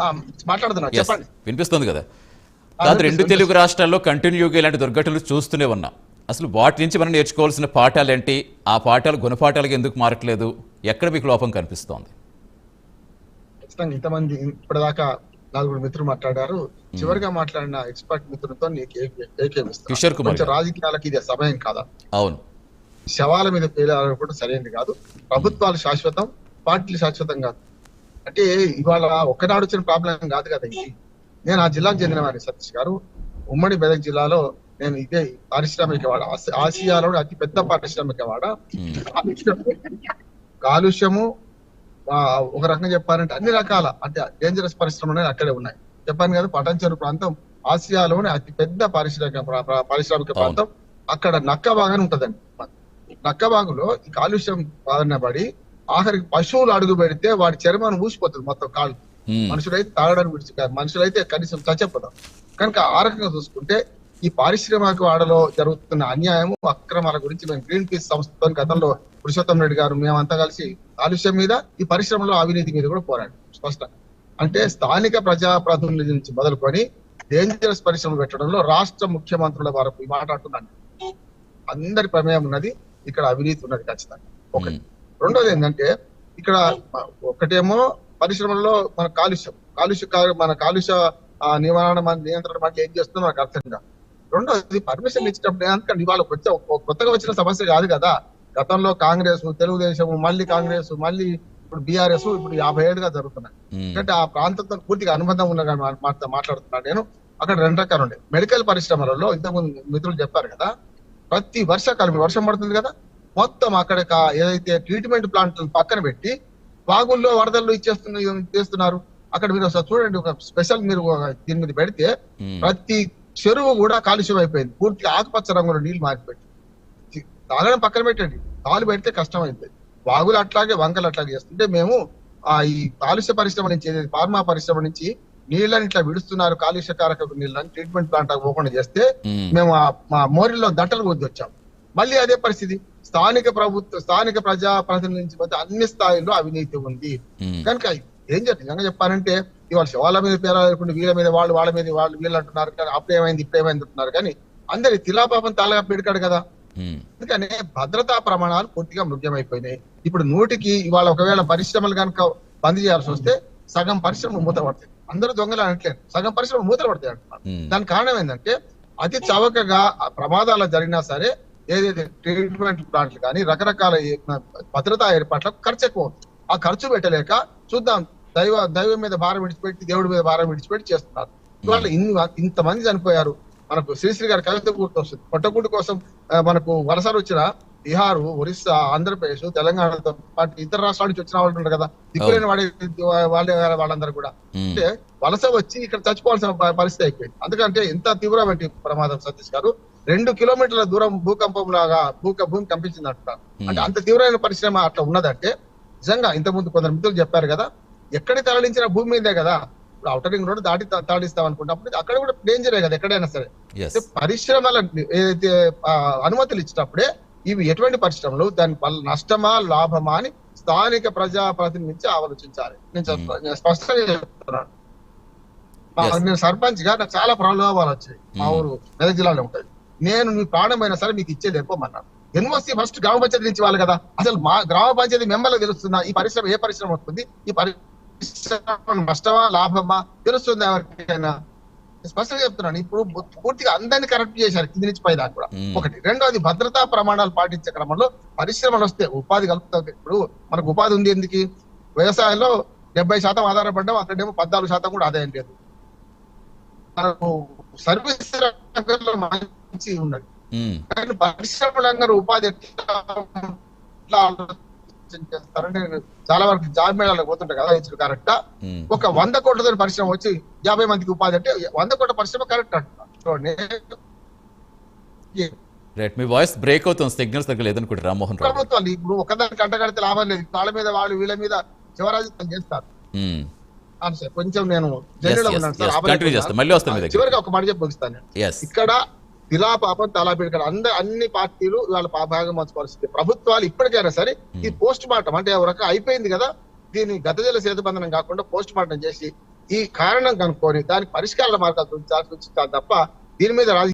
ఆ, మాట్లాడుతున్నా Yes, చెప్పండి. వినిపిస్తుంది కదా? కాదు రెండు. తెలుగు రాష్ట్రాల్లో కంటిన్యూగా ఇలాంటి దుర్ఘటనలు చూస్తూనే ఉన్నాం. అసలు వాటి నుంచి మనం నేర్చుకోవాల్సిన పాఠాలు ఏంటి? ఆ పాఠాలు గుణపాఠాలుగా ఎందుకు మారట్లేదు? ఎక్కడ మీకు లోపం కనిపిస్తోంది? ఖచ్చితంగా ఇంతమంది ఇప్పటిదాకా నలుగురు మిత్రులు మాట్లాడారు. చివరిగా మాట్లాడిన ఎక్స్పర్ట్ మిత్రులతో కిషోర్ కుమార్. రాజకీయాలకి ఇది సమయం కాదా? అవును. శవాల మీద పేలాడడం కూడా సరైనది కాదు. ప్రభుత్వాలు శాశ్వతం పార్టీలు శాశ్వతం కాదు. అంటే ఇవాళ ఒక్కనాడు వచ్చిన ప్రాబ్లం కాదు కదా ఇది. నేను ఆ జిల్లాకు చెందిన వారి సతీష్ గారు. ఉమ్మడి మెదక్ జిల్లాలో నేను ఇదే పారిశ్రామిక వాడ ఆసి- ఆసియాలో అతి పెద్ద పారిశ్రామిక వాడ. ఉమ్, కాలుష్యము ఒక రకంగా చెప్పాలంటే అన్ని రకాల అంటే డేంజరస్ పరిశ్రమలు అక్కడే ఉన్నాయి. చెప్పాను కదా పటాన్చెరు ప్రాంతం ఆసియాలోనే అతి పెద్ద పారిశ్రామిక ప్రా- ప్రా- పారిశ్రామిక. ప్రాంతం. అక్కడ నక్క బాగానే ఉంటదండి. నక్క బాగులో ఈ కాలుష్యం బారిన పడి ఆఖరికి పశువులు అడుగు పెడితే వాడి చర్మాన్ని ఊసిపోతుంది మొత్తం కాళ్ళు. మనుషులైతే తాగడానికి విడిచి మనుషులైతే కనీసం చచ్చపోతాం కనుక ఆ రకంగా చూసుకుంటే ఈ పారిశ్రామిక వాడలో జరుగుతున్న అన్యాయము అక్రమాల గురించి మేము గ్రీన్ పీస్ సంస్థతో గతంలో పురుషోత్తం రెడ్డి గారు మేమంతా కలిసి కాలుష్యం మీద ఈ పరిశ్రమలో అవినీతి మీద కూడా పోరాడు స్పష్టంగా. అంటే స్థానిక ప్రజాప్రతినిధుల నుంచి మొదలుకొని డేంజరస్ పరిశ్రమలు పెట్టడంలో రాష్ట్ర ముఖ్యమంత్రుల వరకు ఈ మాట అంటున్నాను అందరి ప్రమేయం ఉన్నది ఇక్కడ అవినీతి ఉన్నది ఖచ్చితంగా. ఒకటి రెండోది ఏంటంటే ఇక్కడ ఒకటేమో పరిశ్రమల్లో మన కాలుష్యం. కాలుష్య మన కాలుష్య నివారణ మన నియంత్రణ మనకి ఏం చేస్తుందో మనకు అర్థం కాదు. రెండోది పర్మిషన్ ఇచ్చినప్పుడు ఎందుకంటే ఇవాళ కొత్త కొత్తగా వచ్చిన సమస్య కాదు కదా. గతంలో కాంగ్రెస్ తెలుగుదేశం మళ్ళీ కాంగ్రెస్ మళ్ళీ ఇప్పుడు బీఆర్ఎస్ ఇప్పుడు యాభై ఏడుగా జరుగుతున్నాయి. ఎందుకంటే ఆ ప్రాంతంతో పూర్తిగా అనుబంధం ఉన్న మాట్లాడుతున్నాను నేను. అక్కడ రెండు రకాలు ఉండే మెడికల్ పరిశ్రమలలో ఇంతకుముందు మిత్రులు చెప్పారు కదా ప్రతి వర్షాకాలం వర్షం పడుతుంది కదా. మొత్తం అక్కడ ఏదైతే ట్రీట్మెంట్ ప్లాంట్ పక్కన పెట్టి వాగుల్లో వరదల్లో ఇచ్చేస్తున్న చేస్తున్నారు? అక్కడ మీరు ఒకసారి చూడండి ఒక స్పెషల్ మీరు దీని మీద పెడితే ప్రతి చెరువు కూడా కాలుష్యం అయిపోయింది. పూర్తిగా ఆకుపచ్చ రంగులో నీళ్ళు మారిపెట్టి తాగడం పక్కన పెట్టండి. తాలు పెడితే కష్టం అయింది వాగులు అట్లాగే వంకలు అట్లాగే చేస్తుంటే మేము ఆ ఈ కాలుష్య పరిశ్రమ నుంచి ఏదైతే ఫార్మా పరిశ్రమ నుంచి నీళ్ళని ఇట్లా విడుస్తున్నారు కాలుష్యకారక నీళ్ళని ట్రీట్మెంట్ ప్లాంట్ పోకుండా చేస్తే మేము. ఆ మా మోరిలో దట్టలు కొద్ది వచ్చాం. మళ్ళీ అదే పరిస్థితి. స్థానిక ప్రభుత్వ స్థానిక ప్రజా ప్రతినిధుల నుంచి పోతే అన్ని స్థాయిల్లో అవినీతి ఉంది. ఉమ్, కనుక ఏం నిజంగా చెప్పాలంటే ఇవాళ శవాల మీద పేరాలనుకుంటే వీళ్ళ మీద వాళ్ళు వాళ్ళ మీద వాళ్ళు వీళ్ళు అంటున్నారు కానీ అప్పుడు ఏమైంది ఇప్పుడు ఏమైంది అంటున్నారు కానీ అందరి తిలాపాపం తాళగా పెడకాడు కదా. ఉమ్, అందుకనే భద్రతా ప్రమాణాలు పూర్తిగా మృగ్యమైపోయినాయి. ఇప్పుడు నూటికి ఇవాళ ఒకవేళ పరిశ్రమలు కనుక బంద్ చేయాల్సి వస్తే సగం పరిశ్రమలు మూత పడతాయి అందరూ దొంగలు అనట్లేదు సగం పరిశ్రమలు మూతలు పడతాయి అంటున్నారు. ఉమ్, దానికి కారణం ఏంటంటే అతి చవకగా ప్రమాదాలు జరిగినా సరే ఏదైతే ట్రీట్మెంట్ ప్లాంట్లు కానీ రకరకాల భద్రతా ఏర్పాట్లకు ఖర్చు ఎక్కువ. ఆ ఖర్చు పెట్టలేక చూద్దాం దైవ దైవం మీద భారం విడిచిపెట్టి దేవుడి మీద భారం విడిచిపెట్టి చేస్తున్నారు. ఇవాళ ఇన్ని ఇంతమంది చనిపోయారు. మనకు శ్రీశ్రీ గారి కవిత గుర్తొస్తుంది పొట్టగుడ్డు కోసం మనకు వలసలు వచ్చిన బీహార్ ఒరిస్సా ఆంధ్రప్రదేశ్ తెలంగాణతో పాటు ఇతర రాష్ట్రాల నుంచి వచ్చిన వాళ్ళు ఉన్నారు కదా. దిక్కులేని వాడే వాళ్ళే వాళ్ళందరూ కూడా. అంటే వలస వచ్చి ఇక్కడ చచ్చిపోవాల్సిన పరిస్థితి అయిపోయింది. ఎందుకంటే ఎంత తీవ్రమైన ప్రమాదం సతీష్ గారు. రెండు కిలోమీటర్ల దూరం భూకంపం లాగా భూక భూమి కంపించింది అంటున్నారు అంటే అంత తీవ్రమైన పరిశ్రమ అట్లా ఉన్నదంటే నిజంగా ఇంత ముందు కొందరు మిత్రులు చెప్పారు కదా ఎక్కడ తరలించిన భూమి మీదే కదా ఇప్పుడు అవుటర్ రింగ్ రోడ్ దాటి తరలిస్తాం అనుకున్నప్పుడు అక్కడ కూడా డేంజరే కదా ఎక్కడైనా సరే. అంటే పరిశ్రమల ఏదైతే అనుమతులు ఇచ్చినప్పుడే ఇవి ఎటువంటి పరిశ్రమలు దాని వల్ల నష్టమా లాభమా అని స్థానిక ప్రజా ప్రతినిధి నుంచి ఆలోచించాలి నేను నేను స్పష్టంగా చెప్తున్నాను. నేను సర్పంచ్గా నాకు చాలా ప్రలోభాలు వచ్చాయి మా Hmm. ఊరు మెదక్ జిల్లాలో ఉంటది నేను మీ ప్రాణమైనా సరే మీకు ఇచ్చేది ఎక్కువమన్నాను ఎన్ఓసి ఫస్ట్ గ్రామ పంచాయతీ నుంచి ఇవ్వాలి కదా. అసలు మా గ్రామ పంచాయతీ మెంబర్లకు తెలుస్తుందా? ఈ పరిశ్రమ ఏ పరిశ్రమ వస్తుంది? ఈ పరిశ్రమ నష్టమా లాభమా? తెలుస్తుంది ఎవరికైనా? స్పష్టంగా చెప్తున్నాను. ఇప్పుడు పూర్తిగా అందరినీ కరెక్ట్ చేశారు కింది నుంచి పై దాకా కూడా. ఒకటి. రెండోది భద్రతా ప్రమాణాలు పాటించే క్రమంలో పరిశ్రమలు వస్తే ఉపాధి కలుపుతుంది ఇప్పుడు మనకు ఉపాధి ఉంది ఎందుకు? వ్యవసాయంలో డెబ్బై శాతం ఆధారపడ్డాం అక్కడేమో పద్నాలుగు శాతం కూడా ఆదాయం లేదు. సర్వీస్ రంగంలో మంచి ఉన్నది కానీ పరిశ్రమల రంగంలో ఉపాధి ఎట్లా చేస్తారంటే చాలా వరకు జాబ్ మేళాలకు పోతుంటా కదా ఇచ్చిన కరెక్ట్ ఒక వంద కోట్లతో పరిశ్రమ వచ్చి యాభై మందికి ఉపాధి అంటే వంద కోట్ల పరిశ్రమ కరెక్ట్ అంటున్నా చూడండి రైట్ మీ వాయిస్ బ్రేక్ అవుతుంది సిగ్నల్స్ దగ్గర లేదనుకుంటే రామ్మోహన్. ప్రభుత్వాలు ఇప్పుడు ఒకదానికి కంటగడితే లాభం లేదు. వాళ్ళ మీద వాళ్ళు వీళ్ళ మీద శివరాజితం చేస్తారు. కొంచెం నేను జైలులో ఉన్నాను సార్. మళ్ళీ. చివరిగా ఒక మాట చెప్పి ఇక్కడ తిలా పాపం తలా పిడకడ అంద అన్ని పార్టీలు వాళ్ళ పా- భాగం పంచుకోవాల్సింది ప్రభుత్వాలు ఇప్పటికైనా సరే ఈ పోస్ట్ మార్టం అంటే ఒక అయిపోయింది కదా. దీన్ని గతజల సేతుబంధనం కాకుండా పోస్ట్ మార్టం చేసి ఈ కారణం కనుక్కొని దానికి పరిష్కార మార్గాలు సూచించాలి తప్ప దీని మీద రాజకీయ